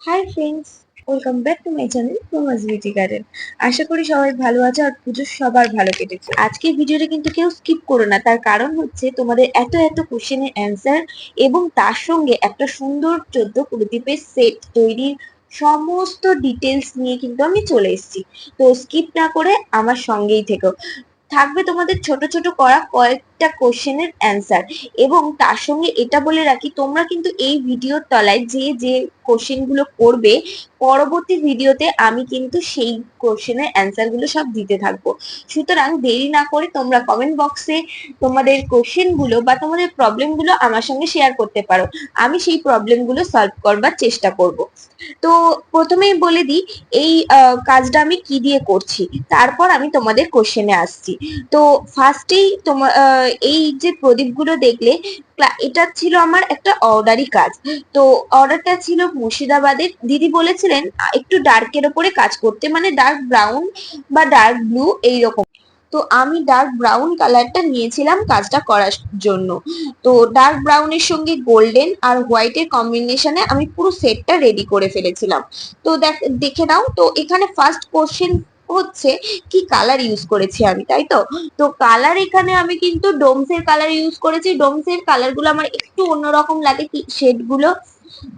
Hi friends welcome back to my channel প্রোমাস beauty garden আশা করি সবাই ভালো আছে আর পুজো সবার ভালো কেটেছে। আজকের ভিডিওটা কিন্তু কেউ স্কিপ করো না, তার কারণ হচ্ছে তোমাদের এত এত কোশ্চেনের অ্যান্সার এবং তার সঙ্গে একটা সুন্দর চোদ্দ প্রদীপের সেট তৈরির সমস্ত ডিটেলস নিয়ে কিন্তু আমি চলে এসেছি। তো স্কিপ না করে আমার সঙ্গেই থেকো। থাকবে তোমাদের ছোট ছোট করা কয়েকটা কোশ্চেনের অ্যান্সার এবং তার সঙ্গে এটা বলে রাখি, তোমরা কিন্তু এই ভিডিওর তলায় যে যে কোশ্চেনগুলো করবে পরবর্তী ভিডিওতে আমি কিন্তু সেই কোশ্চেনের অ্যান্সারগুলো সব দিতে থাকব। সুতরাং দেরি না করে তোমরা কমেন্ট বক্সে তোমাদের কোশ্চেনগুলো বা তোমাদের প্রবলেমগুলো আমার সঙ্গে শেয়ার করতে পারো। আমি সেই প্রবলেমগুলো সলভ করবার চেষ্টা করব। তো প্রথমেই বলে দিই, এই কাজটা আমি কি দিয়ে করছি? তারপর আমি তোমাদের কোশ্চেনে আসছি। তো ফার্স্টেই তোমার এই যে প্রদীপগুলো দেখলে এটা ছিল আমার একটা অর্ডারি কাজ। তো অর্ডারটা ছিল মুর্শিদাবাদের। দিদি বলেছিলেন একটু ডার্কের ওপরে কাজ করতে। মানে ডার্ক ব্রাউন বা ডার্ক ব্লু এইরকম। তো আমি ডার্ক ব্রাউন কালারটা নিয়েছিলাম কাজটা করার জন্য। তো ডার্ক ব্রাউনের সঙ্গে গোল্ডেন আর হোয়াইটের কম্বিনেশনে আমি পুরো সেটটা রেডি করে ফেলেছিলাম। তো দেখ- দেখে নাও, তো এখানে ফার্স্ট কোশ্চেন হচ্ছে কি কালার ইউজ করেছি আমি তাই তো? তো কালার এখানে আমি কিন্তু ডোমসের কালার ইউজ করেছি। ডোমসের কালারগুলো আমার একটু অন্যরকম লাগে শেডগুলো।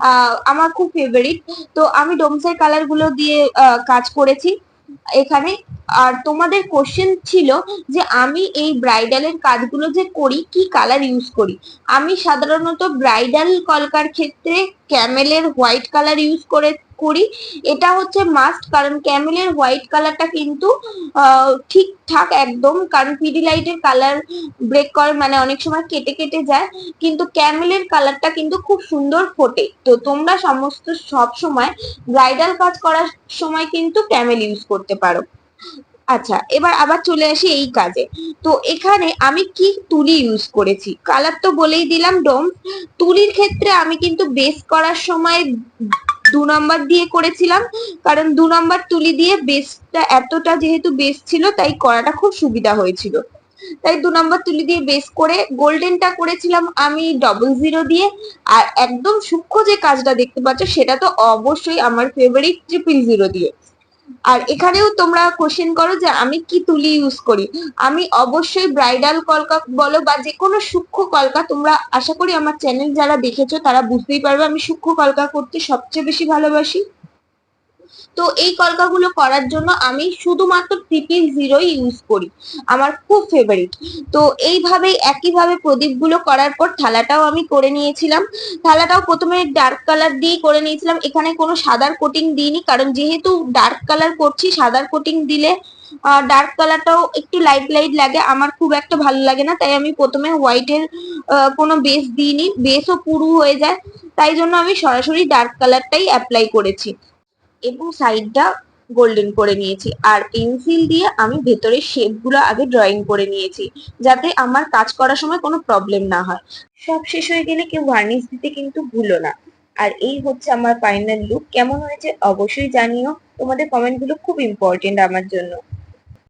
আহ, আমার খুব ফেভারিট তো আমি ডোমসের কালারগুলো দিয়ে কাজ করেছি এখানে। আর তোমাদের কোশ্চেন ছিল যে আমি এই ব্রাইডালের কাজগুলো যে করি কি কালার ইউজ করি? আমি সাধারণত ব্রাইডাল কলকার ক্ষেত্রে ক্যামেলের হোয়াইট কালার ইউজ করে করি। এটা হচ্ছে মাস্ট কারণ ক্যামেলের হোয়াইট কালারটা কিন্তু ঠিকঠাক একদম। কারণ পিডি লাইটের কালার ব্রেক করে মানে অনেক সময় কেটে কেটে যায়। কিন্তু ক্যামেলের কালারটা কিন্তু খুব সুন্দর ফোটে। তো তোমরা সমস্ত সব সময় ব্রাইডাল কাজ করার সময় কিন্তু ক্যামেল ইউজ করতে পারো। আচ্ছা এবার আবার চলে আসি এই কাজে। তো এখানে আমি কি তুলি ইউজ করেছি? কালার তো বলেই দিলাম ডোম তুলির ক্ষেত্রে আমি কিন্তু বেস করার সময় দু নম্বর দিয়ে করেছিলাম। কারণ দু নম্বর তুলি দিয়ে বেসটা এতটা যেহেতু বেস ছিল, তাই করাটা খুব সুবিধা হয়েছিল। তাই দু নম্বর তুলি দিয়ে বেস করে গোল্ডেনটা করেছিলাম আমি ডবল জিরো দিয়ে। আর একদম সূক্ষ্ম যে কাজটা দেখতে পাচ্ছ, সেটা তো অবশ্যই আমার ফেভারিট ট্রিপল জিরো দিয়ে। আর এখানেও তোমরা কোশ্চেন করো যে আমি কি তুলি ইউজ করি। আমি অবশ্যই ব্রাইডাল কলকা বলো বা যে কোনো সূক্ষ্ম কলকা তোমরা আশা করি আমার চ্যানেল যারা দেখেছ তারা বুঝতেই পারবে আমি সূক্ষ্ম কলকা করতে সবচেয়ে বেশি ভালোবাসি। তো এই কলকাগুলো করার জন্য আমি শুধুমাত্র ট্রিপল জিরোই ইউজ করি। আমার খুব ফেভারিট তো এইভাবেই, একইভাবে প্রদীপগুলো করার পর থালাটাও আমি করে নিয়েছিলাম। থালাটাও প্রথমে ডার্ক কালার দিয়েই করে নিয়েছিলাম। এখানে কোনো সাদার কোটিং দিইনি, কারণ যেহেতু ডার্ক কালার করছি, সাদার কোটিং দিলে ডার্ক কালারটাও একটু লাইট লাইট লাগে। আমার খুব একটা ভালো লাগে না, তাই আমি প্রথমে হোয়াইটের কোনো বেস দিইনি। বেসও পুরু হয়ে যায়। তাই জন্য আমি সরাসরি ডার্ক কালারটাই অ্যাপ্লাই করেছি। এবং সাইডটা গোল্ডেন করে নিয়েছি। আর পেন্সিল দিয়ে আমি ভেতরের শেপগুলো আগে ড্রয়িং করে নিয়েছি, যাতে আমার কাজ করার সময় কোনো প্রবলেম না হয়। সব শেষ হয়ে গেলে কেউ ভার্নিশ দিতে কিন্তু ভুলো না। আর এই হচ্ছে আমার ফাইনাল লুক কেমন হয়েছে অবশ্যই জানিও। তোমাদের কমেন্টগুলো খুব ইম্পর্টেন্ট আমার জন্য।